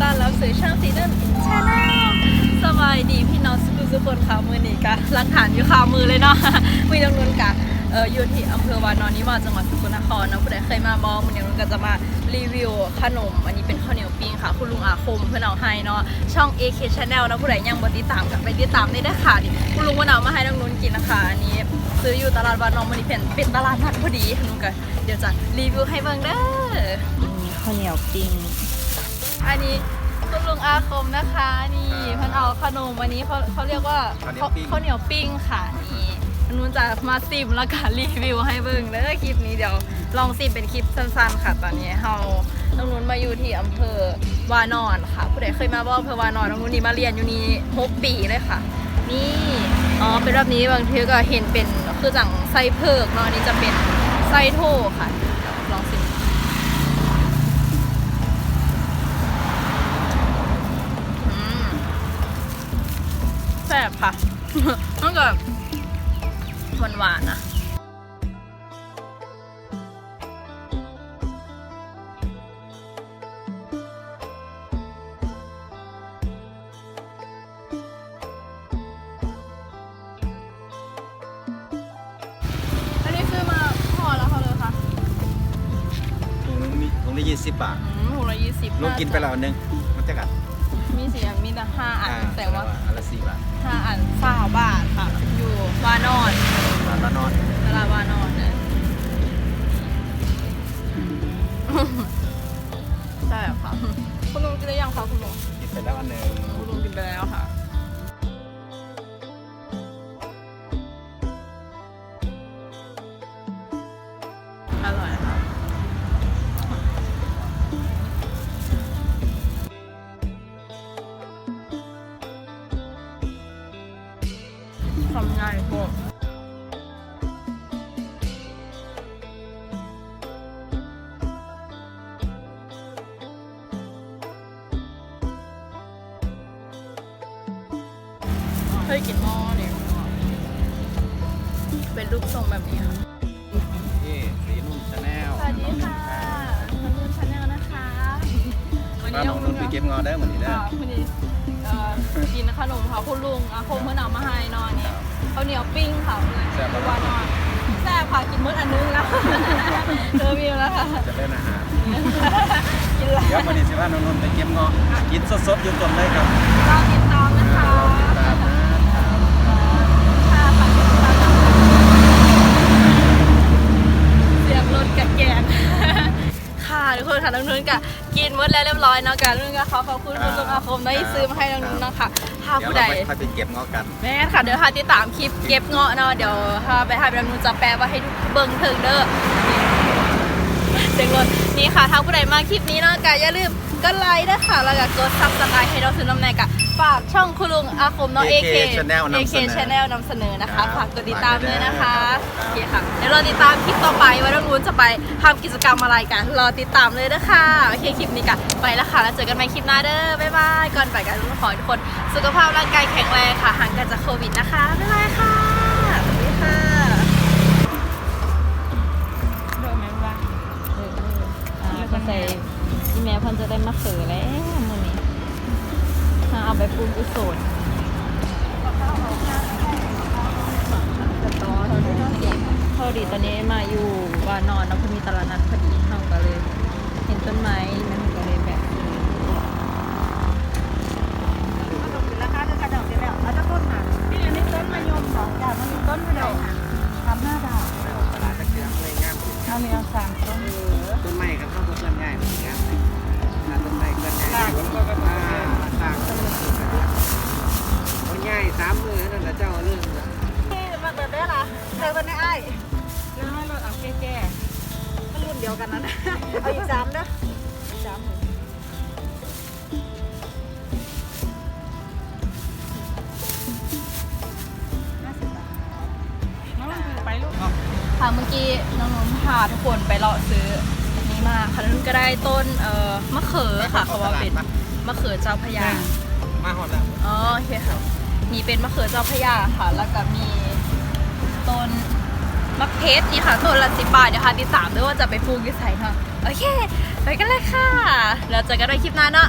ต้อนรับสู่ช่องซีเดนชาแนลสบายดีพี่น้องสุสุคนค่ะมือนี้กะหลักฐานอยู่ข่าวมือเลยเนาะมีตรงนู้นกะเอออยู่ที่อำเภอวานอนนิวาจังหวัดสกลนครนะผู้ใดเคยมาบอมันนี้มันก็จะมารีวิวขนม อันนี้เป็นข้าวเหนียวปิ้งค่ะ คุณลุงอาคมเพื่อนเอาให้เนาะช่อง AK Channel นะผู้ใดยังบ่ติดตามกันไปติดตามได้ได้ค่ะนี่คุณลุงมันเอามาให้ตรงนู้นกินนะคะอันนี้ ซื้ออยู่ตลาดวานอนมันนี้เป็นเป็นตลาดนัดพอดีนุนก็เดี๋ยวจะรีวิวให้เบิ่งเด้อข้าวเหนียวปิ้ง อันนี้คุณลุงอาคมนะคะนี่เพันเอาขนมวันนี้เขาเขาเรียกว่าข้าวเหนียวปิ้ง ข้าวเหนียวปิ้งค่ะนี่นุ่นจะมาซิมแล้วก็รีวิวให้เบิ่งเด้อคลิปนี้เดี๋ยวลองซิมเป็นคลิปสั้นๆ ค่ะ ตอนนี้เฮาน้องนุ่นมาอยู่ที่อำเภอวานอนค่ะ ผู้ใดเคยมาบ้างอำเภอวานอนน้องนุ่นนี่มาเรียนอยู่นี่หกปีเลยค่ะ นี่อ๋อเป็นแบบนี้บางทีก็เห็นเป็นคือจังไส้เพิกเนาะอันนี่จะเป็นไส้โทค่ะลองซิม อืมแซ่ บค่ะมันก็หวานหวานๆนะอันนี้ซื้อมาห่อแล้วเขาเลยค่ะถุงนึงมีถุงละยี่สิบบาทอืมถุงละยี่สิบลูกกินไปแล้วอันหนึงมันจะกัด มีสีอันมีแต่ห้าอันอ่าแต่ว่าอันละสี่บาทห้าอันสาวบาทค่ะ อยู่วานอนบาทละนอนตลาดวานอนนะใช่ค่ะ คุณลุงกินได้ยังคะคุณลุงกินไปแล้วอันหนึ่งคุณลุงกินไปแล้วค่ะ ทำง่ายพวกเคยกินหม้อเนี่ยเป็นรูปทรงแบบนี้ค่ะนี่สีนุ่นชาแนลสวัสดีค่ะน้องนุ่นชาแนลนะคะวันป้านี้น้องนุ่นไปเก็บงอได้เหมือนนี้ได้ค่ะวันนี้ เอ่อกินขนมค่ะคุณลุงอาคมเมื่อนเอามาให้นอนนี่ข้าวเหนียวปิ้งค่ะเลยแซ่บปะว่านอนแซ่บค่ะกินมื้ออันนึงแล้วเจอวิวแล้วค่ะจะเล่นอาหารกินแล้วเดี๋ยววันนี้สิว่าน้องนุ่นไปเก็บงอกินสดๆอยู่ตรงเลยครับ รอติดตามนะคะ ตามนะ ค่ะฝากติดตามนะคะเสียงรถกะแกง ค่ะทุกคนค่ะน้องนุ่นกะกินหมดแล้วเรียบร้อยเนาะกันนุ่นก็ขอขอบคุณคุณลุงอาคมที่ซื้อมาให้น้องนุ่นเนาะค่ะถ้าเดี๋ยวผู้เราใดไปค่อยไปเก็บงอกันแม่นค่ะเดี๋ยวค่ะติดตามคลิปเก็บเงาะเนาะเดี๋ยวถ้าไปหาไปดำนูนจะแปลว่าให้เบิ่งถึงเด้อ เสียงรถนี่ค่ะถ้าผู้ใดมาคลิปนี้เนาะก็อย่าลืมกดไลค์ด้วยค่ะแล้วก็กดซับสไครต์ให้เราซื้อน้ำแนกอะฝากช่องคุณลุงอาคมเนาะ AK Channel นำ AK เสนอ Channel นำเสนอนะคะครับฝากกดติดตามด้วยนะคะครับโอเคค่ะเดี๋ยวเราติดตามคลิปต่อไปว่าน้องนู้นจะไปทำกิจกรรมอะไรกันรอติดตามเลยนะคะโอเคคลิปนี้กันไปแล้วค่ะแล้วเจอกันใหม่คลิปหน้าเด้อบ๊ายบายก่อนไปกันขอให้ทุกคน สุขภาพร่างกายแข็งแรงค่ะห่างไกันจากโควิดนะคะบ๊ายบายค่ะ ถ้าเอาไปปรุงกุศลพอดีตอนนี้มาอยู่วานอนแล้วพอมีตลาดนัดพอดีเฮาก็เลย เห็นต้นไม้มันก็เลย เดินไปในไอ้แล้วให้รถเอาแก่มันรุ่นเดียวกันนะนะเอาอีกสามเด้ออีกสามหมื่นห้าสิบบาทๆน้องถือไปลูกค่ะเมื่อกี้น้องนุ่นพาทุกคนไปเลาะซื้อนี่มาค่ะแล้วนุ่นก็ได้ต้นเอ่อมะเขือค่ะเขาว่าเป็นมะเขือเจ้าพระยามาหอดแล้วอ๋อโอเคค่ะนี่เป็นมะเขือเจ้าพระยาค่ะ แล้วก็มีต้นมะเพ ชรนี่ค่ะตัวละสิบบาทเดี๋ยวค่ะที่สามด้วยว่าจะไปฟูกิใส่เนาะโอเค ไปกันเลยค่ะ แล้วเจอกันในคลิปหน้าเนาะ